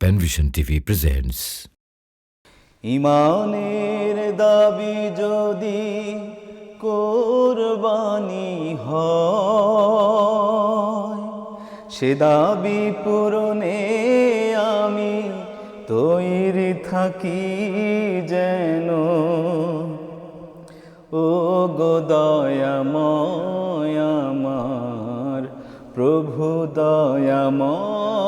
Panvision TV presents ইমানের দাবি যদি কোরবানি সে দাবি পূরণে আমি তৈরি থাকি যেন। ও গো দয়াময় আমার প্রভু, দয়াময়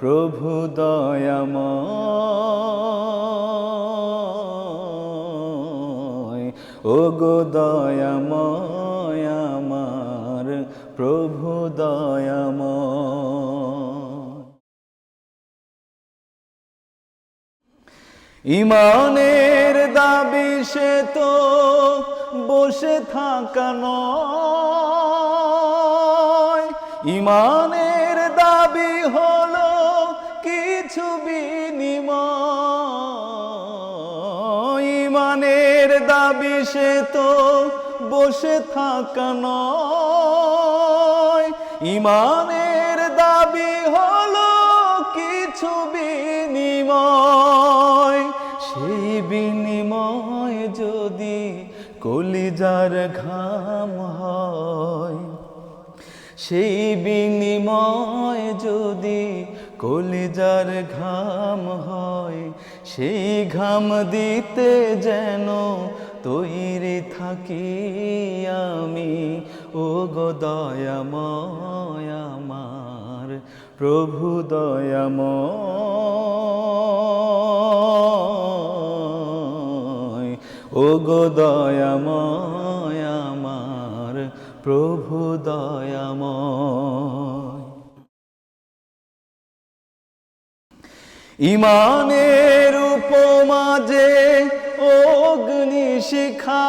প্রভু দয়াময় ও গো দয়াময় আমার প্রভু দয়াময় ইমানের দাবি সে তো বসে থাকা নয়। ইমানের দাবি হলো কিছু বিনিময়, ইমানের দাবি সে তো বসে থাকা নয়। ইমানের দাবি হলো কিছু বিনিময়, সেই বিনিময় যদি কলিজার ঘাম হয়, সেই বিনিময় যদি কলিজার ঘাম হয়, সেই ঘাম দিতে যেন তৈরি থাকি আমি। ও গো দয়াময় আমার, প্রভু দয়াময়। ও গো দয়াময় আমার, প্রভু দয়াময়। ইমানের উপমাজে অগ্নি শিখা।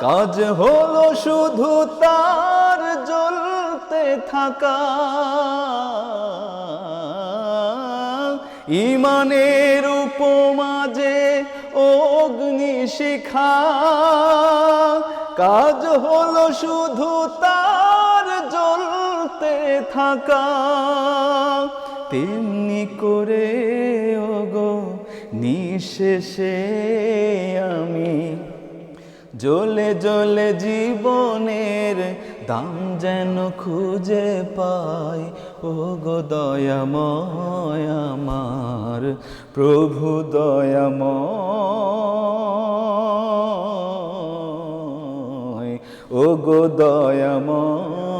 কাজ হলো শুধু তার জ্বলতে থাকা। ইমানের উপমাজে অগ্নি শিখা। কাজ হলো শুধু তার জ্বলতে থাকা। তেমনি করে, ওগো, নিশেষে আমি জ্বলে জ্বলে জীবনের দাম যেন খুঁজে পাই। ও গো দয়াময় আমার, প্রভু দয়াময়। ও গো দয়াময়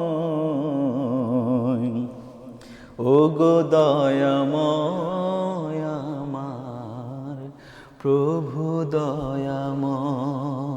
ও গো দয়াময় আমার প্রভু দয়াময়